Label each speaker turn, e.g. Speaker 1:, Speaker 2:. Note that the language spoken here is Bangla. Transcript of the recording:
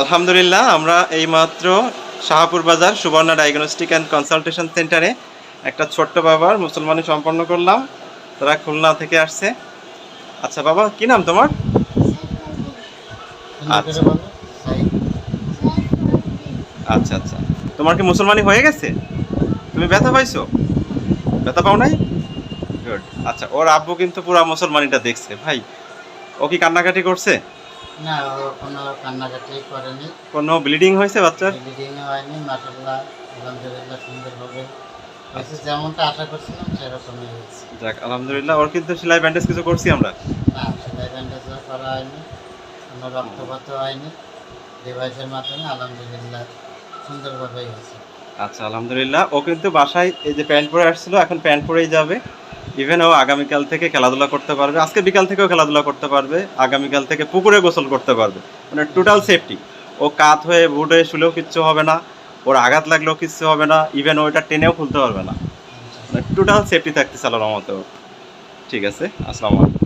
Speaker 1: আলহামদুলিল্লাহ, আমরা এইমাত্র শাহাপুর বাজার সুবর্ণা ডায়াগনস্টিক অ্যান্ড কনসালটেশন সেন্টারে একটা ছোট্ট বাবার মুসলমানি সম্পন্ন করলাম। তারা খুলনা থেকে আসছে। আচ্ছা বাবা, কি নাম তোমার? আচ্ছা। আচ্ছা আচ্ছা। তোমার কি মুসলমানি হয়ে গেছে? তুমি ব্যথা পাইছো? ব্যথা পাও নাই? গুড আচ্ছা ওর আব্বু কিন্তু পুরো মুসলমানিটা দেখছে। ভাই, ও কি কান্নাকাটি করছে?
Speaker 2: না ও কোনো কান্নাকাটি করেনি।
Speaker 1: কোনো ব্লিডিং হয়েছে বাচ্চার?
Speaker 2: ব্লিডিংও হয়নি মাসাল্লাহ আলহামদুলিল্লাহ সুন্দরভাবে হয়েছে যেমনটা আশা করছিলাম সেরকমই হয়েছে।
Speaker 1: যাক আলহামদুলিল্লাহ ওর কিন্তু সেলাই ব্যান্ডেজ কিছু করছি আমরা।
Speaker 2: না সেলাই ব্যান্ডেজও করা হয়নি কোনো রক্তপাত হয়নি। ডিভাইসের মাধ্যমে আলহামদুলিল্লাহ সুন্দরভাবেই হয়েছে।
Speaker 1: আচ্ছা আলহামদুলিল্লাহ ও কিন্তু বাসায় এই যে প্যান্ট পরে আসছিল এখন প্যান্ট পরেই যাবে। ইভেন ও আগামীকাল থেকে খেলাধুলা করতে পারবে। আজকে বিকাল থেকেও খেলাধুলা করতে পারবে। আগামীকাল থেকে পুকুরে গোসল করতে পারবে। মানে টোটাল সেফটি ও কাত হয়ে, বুট হয়ে শুলেও কিচ্ছু হবে না। ওর আঘাত লাগলেও কিচ্ছু হবে না। ইভেন ওইটা টেনেও খুলতে পারবে না। মানে টোটাল সেফটি থাকতে চালানো মতো ঠিক আছে? আসসালামু আলাইকুম।